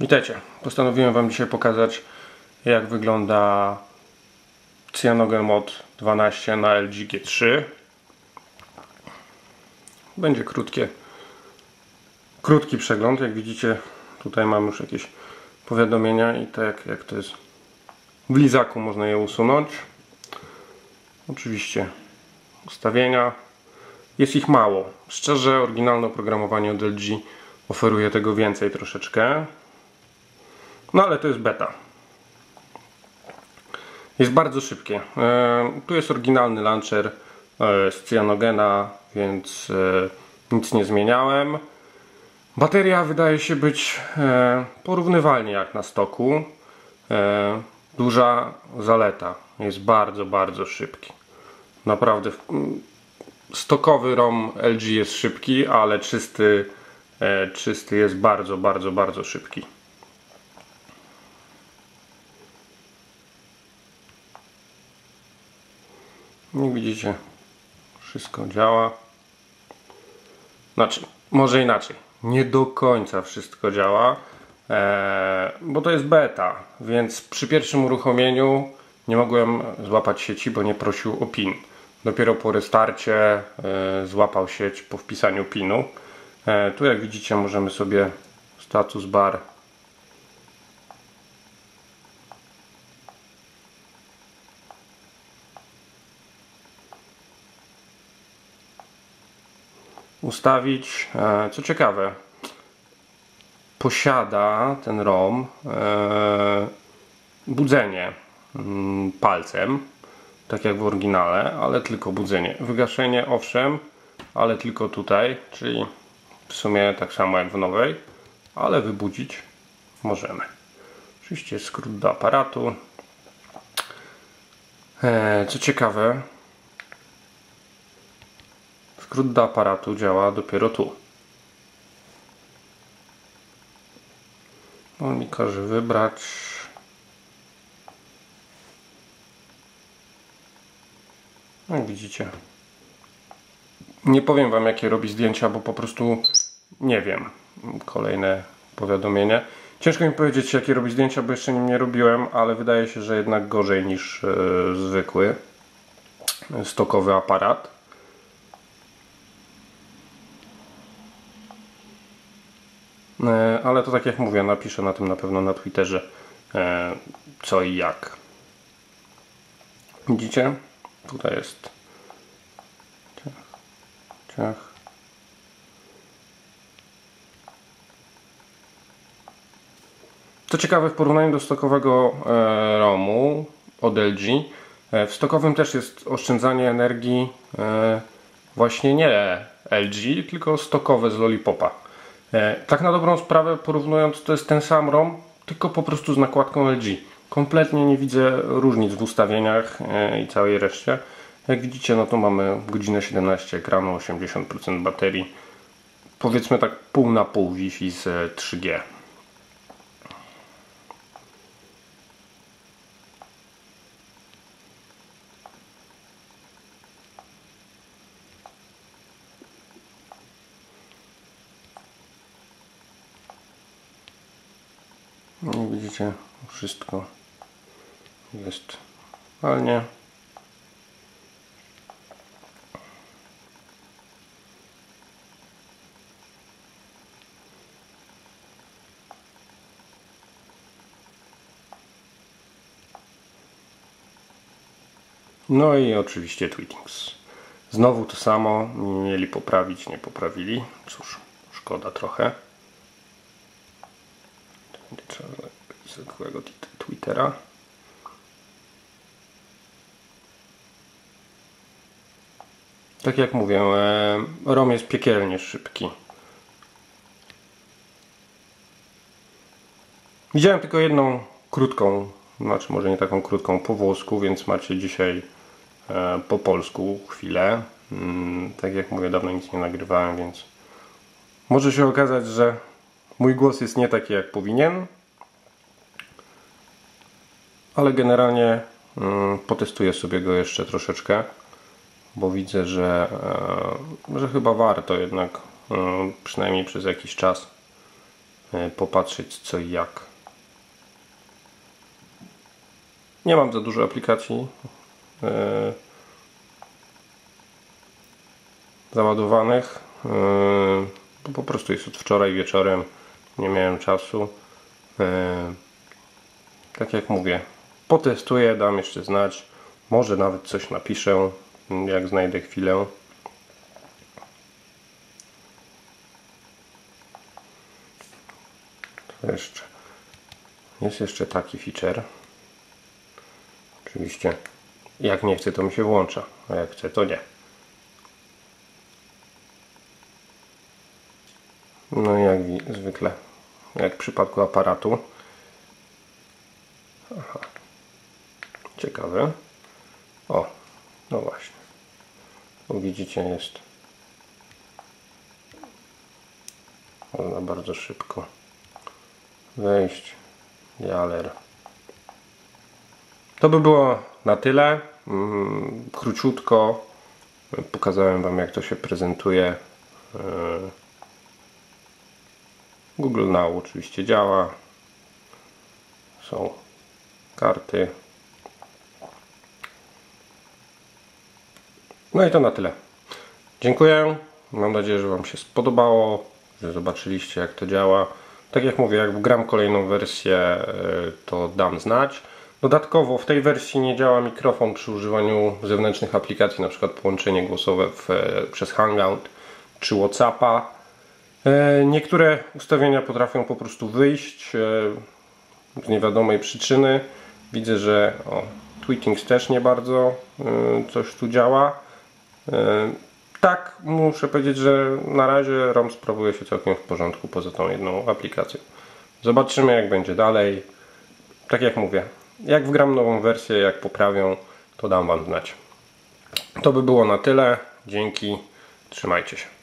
Witajcie. Postanowiłem Wam dzisiaj pokazać jak wygląda Cyanogen Mod 12 na LG G3. Będzie krótkie, krótki przegląd. Jak widzicie tutaj mam już jakieś powiadomienia i tak jak to jest w lizaku można je usunąć. Oczywiście ustawienia. Jest ich mało. Szczerze oryginalne oprogramowanie od LG oferuje tego więcej troszeczkę. No ale to jest beta. Jest bardzo szybkie. E, tu jest oryginalny launcher e, z cyanogena, więc e, nic nie zmieniałem. Bateria wydaje się być porównywalnie jak na stoku. Duża zaleta. Jest bardzo, bardzo szybki. Naprawdę stokowy ROM LG jest szybki, ale czysty, czysty jest bardzo, bardzo, bardzo szybki. Jak widzicie, wszystko działa. Znaczy, może inaczej. Nie do końca wszystko działa, e, bo to jest beta, więc przy pierwszym uruchomieniu nie mogłem złapać sieci, bo nie prosił o PIN. Dopiero po restarcie e, złapał sieć po wpisaniu PINu. E, tu jak widzicie możemy sobie status bar ustawić. E, co ciekawe, posiada ten ROM e, budzenie mm, palcem, tak jak w oryginale, ale tylko budzenie. Wygaszenie owszem, ale tylko tutaj, czyli w sumie tak samo jak w nowej, ale wybudzić możemy. Oczywiście skrót do aparatu. E, co ciekawe, Skrót do aparatu działa dopiero tu. On mi każe wybrać. No jak widzicie. Nie powiem wam jakie robi zdjęcia bo po prostu nie wiem. Kolejne powiadomienie. Ciężko mi powiedzieć jakie robi zdjęcia bo jeszcze nim nie robiłem ale wydaje się że jednak gorzej niż yy, zwykły stokowy aparat ale to tak jak mówię, napiszę na tym na pewno na Twitterze e, co i jak. Widzicie? Tutaj jest ciach, ciach. Co ciekawe, w porównaniu do stokowego e, ROMu od LG, w stokowym też jest oszczędzanie energii właśnie nie LG, tylko stokowe z Lollipopa. E, tak na dobrą sprawę porównując to jest ten sam ROM, tylko po prostu z nakładką LG. Kompletnie nie widzę różnic w ustawieniach e, i całej reszcie. Jak widzicie, no to mamy godzinę 17 ekranu, 80% baterii. Powiedzmy tak pół na pół Wi-Fi z 3G. No widzicie, wszystko jest fajnie. No i oczywiście tweetings. Znowu to samo, mieli poprawić, nie poprawili. Cóż, szkoda trochę. Zwykłego Twittera. Tak jak mówię, e, ROM jest piekielnie szybki. Widziałem tylko jedną krótką, znaczy może nie taką krótką po włosku, więc macie dzisiaj e, po polsku chwilę. Mm, tak jak mówię, dawno nic nie nagrywałem, więc może się okazać, że mój głos jest nie taki jak powinien, ale generalnie mm, potestuję sobie go jeszcze troszeczkę, bo widzę, że, e, że chyba warto jednak e, przynajmniej przez jakiś czas e, popatrzeć co i jak. Nie mam za dużo aplikacji załadowanych. bo po prostu jest od wczoraj wieczorem. Nie miałem czasu. Tak jak mówię, potestuję, dam jeszcze znać. Może nawet coś napiszę, jak znajdę chwilę. Co jeszcze? Jest jeszcze taki feature. Oczywiście, jak nie chcę, to mi się włącza, a jak chcę, to nie. No jak zwykle, jak w przypadku aparatu. Ciekawe. O, no właśnie. Bo widzicie, jest. Można bardzo szybko wejść. Jaler. To by było na tyle. Mm, Króciutko pokazałem Wam, jak to się prezentuje. Yy, Google Now oczywiście działa. Są karty. No i to na tyle. Dziękuję. Mam nadzieję, że Wam się spodobało, że zobaczyliście jak to działa. Tak jak mówię, jak wgram kolejną wersję, y, to dam znać. Dodatkowo w tej wersji nie działa mikrofon przy używaniu zewnętrznych aplikacji, np. połączenie głosowe w, e, przez Hangout czy Whatsappa. E, Niektóre ustawienia potrafią po prostu wyjść e, z niewiadomej przyczyny. Widzę, że o, Tweetings też nie bardzo e, coś tu działa. E, Tak, muszę powiedzieć, że na razie ROM sprawuje się całkiem w porządku poza tą jedną aplikacją. Zobaczymy jak będzie dalej. Tak jak mówię, jak wgram nową wersję, jak poprawią, to dam Wam znać. To by było na tyle. Dzięki. Trzymajcie się.